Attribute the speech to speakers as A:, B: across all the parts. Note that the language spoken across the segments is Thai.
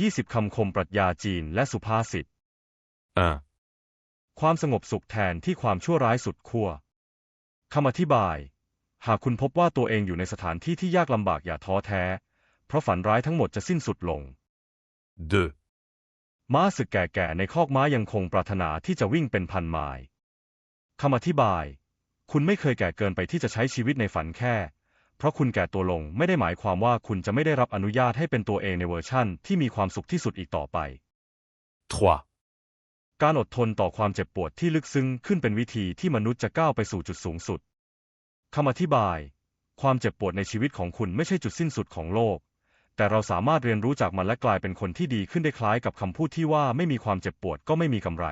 A: 20 คำคมปรัชญาจีนและสุภาษิต
B: 1.
A: ความสงบสุขแทนที่ความชั่วร้ายสุดขั้วคำอธิบาย หากคุณพบว่าตัวเองอยู่ในสถานที่ที่ยากลำบากอย่าท้อแท้ เพราะฝันร้ายทั้งหมดจะสิ้นสุดลง
B: 2.
A: ม้าศึกแก่ๆในคอกม้ายังคงปรารถนาที่จะวิ่งเป็นพันไมล์คำอธิบาย คุณไม่เคยแก่เกินไปที่จะใช้ชีวิตในฝันแค่ เพราะคุณแก่ตัวลงไม่ได้หมายความว่าคุณจะไม่ได้รับอนุญาตให้เป็นตัวเองในเวอร์ชั่นที่มีความสุขที่สุดอีกต่อไป
B: 3.
A: การอดทนต่อความเจ็บปวดที่ลึกซึ้งขึ้นเป็นวิธีที่มนุษย์จะก้าวไปสู่จุดสูงสุดคำอธิบาย ความเจ็บปวดในชีวิตของคุณไม่ใช่จุดสิ้นสุดของโลก แต่เราสามารถเรียนรู้จากมันและกลายเป็นคนที่ดีขึ้นได้คล้ายกับคำพูดที่ว่าไม่มีความเจ็บปวดก็ไม่มีกำไร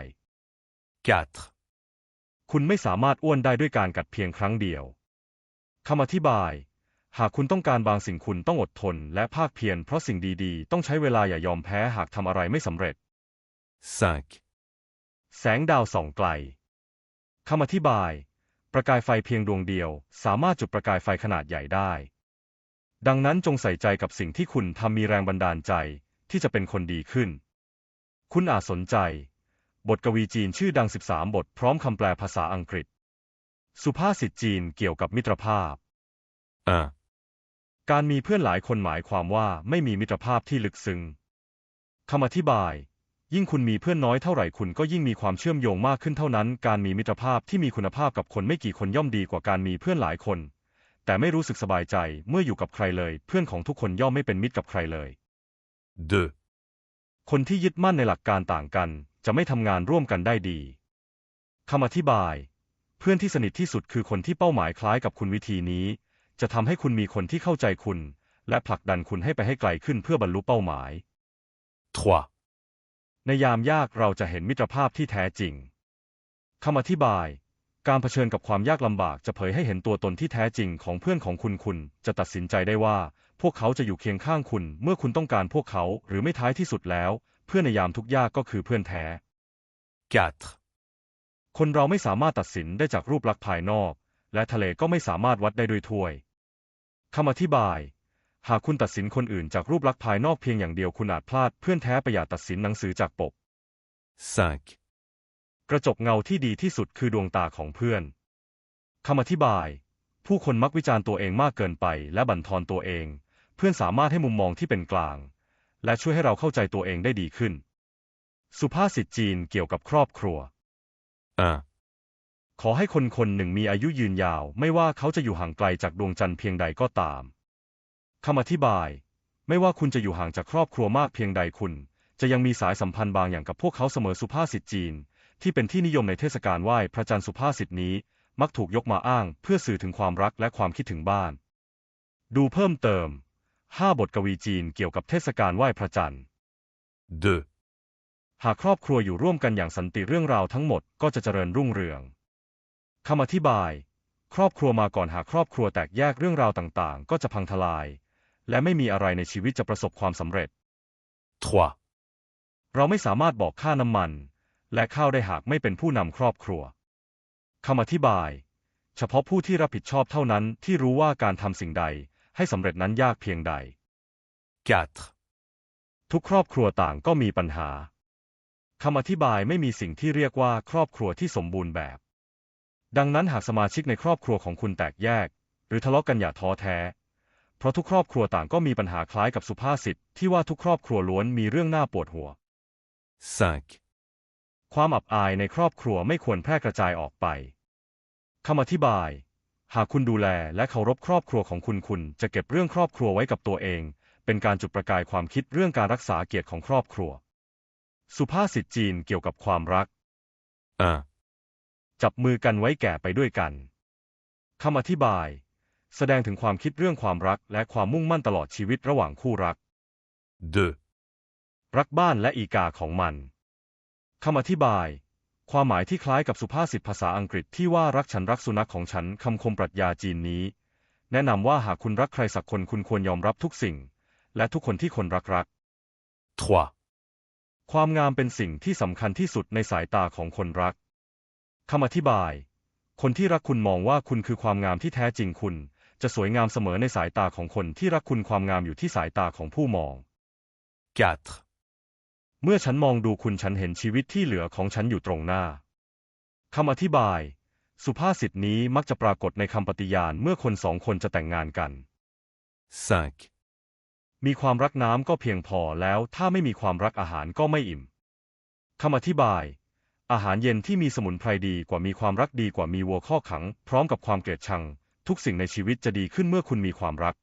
B: 4.
A: คุณไม่สามารถอ้วนได้ด้วยการกัดเพียงครั้งเดียวคำอธิบาย หากคุณต้องการบางสิ่งคุณต้องอดทนและภาคเพียรเพราะสิ่งดีๆ ต้องใช้เวลาอย่ายอมแพ้หากทำอะไรไม่สำเร็จ
B: 5.
A: แสงดาวส่องไกลคำอธิบาย ประกายไฟเพียงดวงเดียว สามารถจุดประกายไฟขนาดใหญ่ได้ ดังนั้นจงใส่ใจกับสิ่งที่คุณทำมีแรงบันดาลใจที่จะเป็นคนดีขึ้น คุณอาจสนใจ บทกวีจีนชื่อดัง 13 บทพร้อมคำแปลภาษาอังกฤษ สุภาษิตจีนเกี่ยวกับมิตรภาพ
B: 1.
A: การมีเพื่อนหลายคนหมายความว่าไม่มีมิตรภาพที่ลึกซึ้งคำอธิบาย ยิ่งคุณมีเพื่อนน้อยเท่าไหร่คุณก็ยิ่งมีความเชื่อมโยงมากขึ้นเท่านั้น การมีมิตรภาพที่มีคุณภาพกับคนไม่กี่คนย่อมดีกว่าการมีเพื่อนหลายคน แต่ไม่รู้สึกสบายใจเมื่ออยู่กับใครเลย เพื่อนของทุกคนย่อมไม่เป็นมิตรกับใครเลย
B: 2.
A: คนที่ยึดมั่นในหลักการต่างกัน จะไม่ทำงานร่วมกันได้ดีคำอธิบาย เพื่อนที่สนิทที่สุดคือคนที่เป้าหมายคล้ายกับคุณวิธีนี้ จะทำให้คุณมีคนที่เข้าใจคุณ และผลักดันคุณให้ไปให้ไกลขึ้นเพื่อบรรลุเป้าหมาย
B: 3.
A: ในยามยากเราจะเห็นมิตรภาพที่แท้จริงคำอธิบาย การเผชิญกับความยากลำบากจะเผยให้เห็นตัวตนที่แท้จริงของเพื่อนของคุณคุณจะตัดสินใจได้ว่า พวกเขาจะอยู่เคียงข้างคุณเมื่อคุณต้องการพวกเขาหรือไม่ท้ายที่สุดแล้ว เพื่อนในยามทุกข์ยากก็คือเพื่อนแท้
B: 4.
A: คนเราไม่สามารถตัดสินได้จากรูปลักษณ์ภายนอก และทะเลก็ไม่สามารถวัดได้ด้วยถ้วย คำอธิบาย หากคุณตัดสินคนอื่นจากรูปลักษณ์ภายนอกเพียงอย่างเดียวคุณอาจพลาดเพื่อนแท้ประหยัดตัดสินหนังสือจากปก
B: 5.
A: กระจกเงาที่ดีที่สุดคือดวงตาของเพื่อนคำอธิบาย ผู้คนมักวิจารณ์ตัวเองมากเกินไป และบั่นทอนตัวเอง เพื่อนสามารถให้มุมมองที่เป็นกลาง และช่วยให้เราเข้าใจตัวเองได้ดีขึ้น สุภาษิตจีนเกี่ยวกับครอบครัว
B: 1.
A: ขอให้คนคนหนึ่งมีอายุยืนยาว ไม่ว่าเขาจะอยู่ห่างไกลจากดวงจันทร์เพียงใดก็ตามคำอธิบาย ไม่ว่าคุณจะอยู่ห่างจากครอบครัวมากเพียงใดคุณ จะยังมีสายสัมพันธ์บางอย่างกับพวกเขาเสมอสุภาษิตจีน ที่เป็นที่นิยมในเทศกาลไหว้พระจันทร์สุภาษิตนี้ มักถูกยกมาอ้างเพื่อสื่อถึงความรักและความคิดถึงบ้าน ดูเพิ่มเติม 5 บทกวีจีนเกี่ยวกับเทศกาลไหว้พระจันทร์
B: 2.
A: หากครอบครัวอยู่ร่วมกันอย่างสันติเรื่องราวทั้งหมดก็จะเจริญรุ่งเรือง คำอธิบาย ครอบครัวมาก่อนหากครอบครัวแตกแยกเรื่องราวต่างๆ ก็จะพังทลาย และไม่มีอะไรในชีวิตจะประสบความสำเร็จ
B: 3.
A: เราไม่สามารถบอกค่าน้ำมัน และข้าวได้หากไม่เป็นผู้นำครอบครัวคำอธิบาย เฉพาะผู้ที่รับผิดชอบเท่านั้นที่รู้ว่าการทำสิ่งใดให้สำเร็จนั้นยากเพียงใด
B: 4.
A: ทุกครอบครัวต่างก็มีปัญหาคำอธิบายไม่มีสิ่งที่เรียกว่าครอบครัวที่สมบูรณ์แบบ ดังนั้นหากสมาชิกในครอบครัวของคุณแตกแยก หรือทะเลาะกันอย่าท้อแท้ เพราะทุกครอบครัวต่างก็มีปัญหาคล้ายกับสุภาษิตที่ว่าทุกครอบครัวล้วนมีเรื่องน่าปวดหัว
B: 5.
A: ความอับอายในครอบครัวไม่ควรแพร่กระจายออกไปคำอธิบาย หากคุณดูแลและเคารพครอบครัวของคุณคุณจะเก็บเรื่องครอบครัวไว้กับตัวเอง เป็นการจุดประกายความคิดเรื่องการรักษาเกียรติของครอบครัว สุภาษิตจีนเกี่ยวกับความรัก
B: 1.
A: จับมือกันไว้แก่ไปด้วยกันคำอธิบาย แสดงถึงความคิดเรื่องความรักและความมุ่งมั่นตลอดชีวิตระหว่างคู่รัก
B: 2.
A: รักบ้านและอีกาของมันคำอธิบาย ความหมายที่คล้ายกับสุภาษิตภาษาอังกฤษที่ว่ารักฉันรักสุนัขของฉันคำคมปรัชญาจีนนี้ แนะนำว่าหากคุณรักใครสักคนคุณควรยอมรับทุกสิ่ง และทุกคนที่คนรักรัก
B: 3.
A: ความงามเป็นสิ่งที่สำคัญที่สุดในสายตาของคนรัก คำอธิบาย คนที่รักคุณมองว่าคุณคือความงามที่แท้จริงคุณ จะสวยงามเสมอในสายตาของคนที่รักคุณความงามอยู่ที่สายตาของผู้มอง
B: 4.
A: เมื่อฉันมองดูคุณฉันเห็นชีวิตที่เหลือของฉันอยู่ตรงหน้าคำอธิบาย สุภาษิตนี้มักจะปรากฏในคำปฏิญาณเมื่อคนสองคนจะแต่งงานกัน
B: 5.
A: มีความรักน้ำก็เพียงพอแล้วถ้าไม่มีความรักอาหารก็ไม่อิ่มคำอธิบาย อาหารเย็นที่มีสมุนไพรดีกว่ามีความรักดีกว่ามีวัวข้อขัง พร้อมกับความเกลียดชัง ทุกสิ่งในชีวิตจะดีขึ้นเมื่อคุณมีความรัก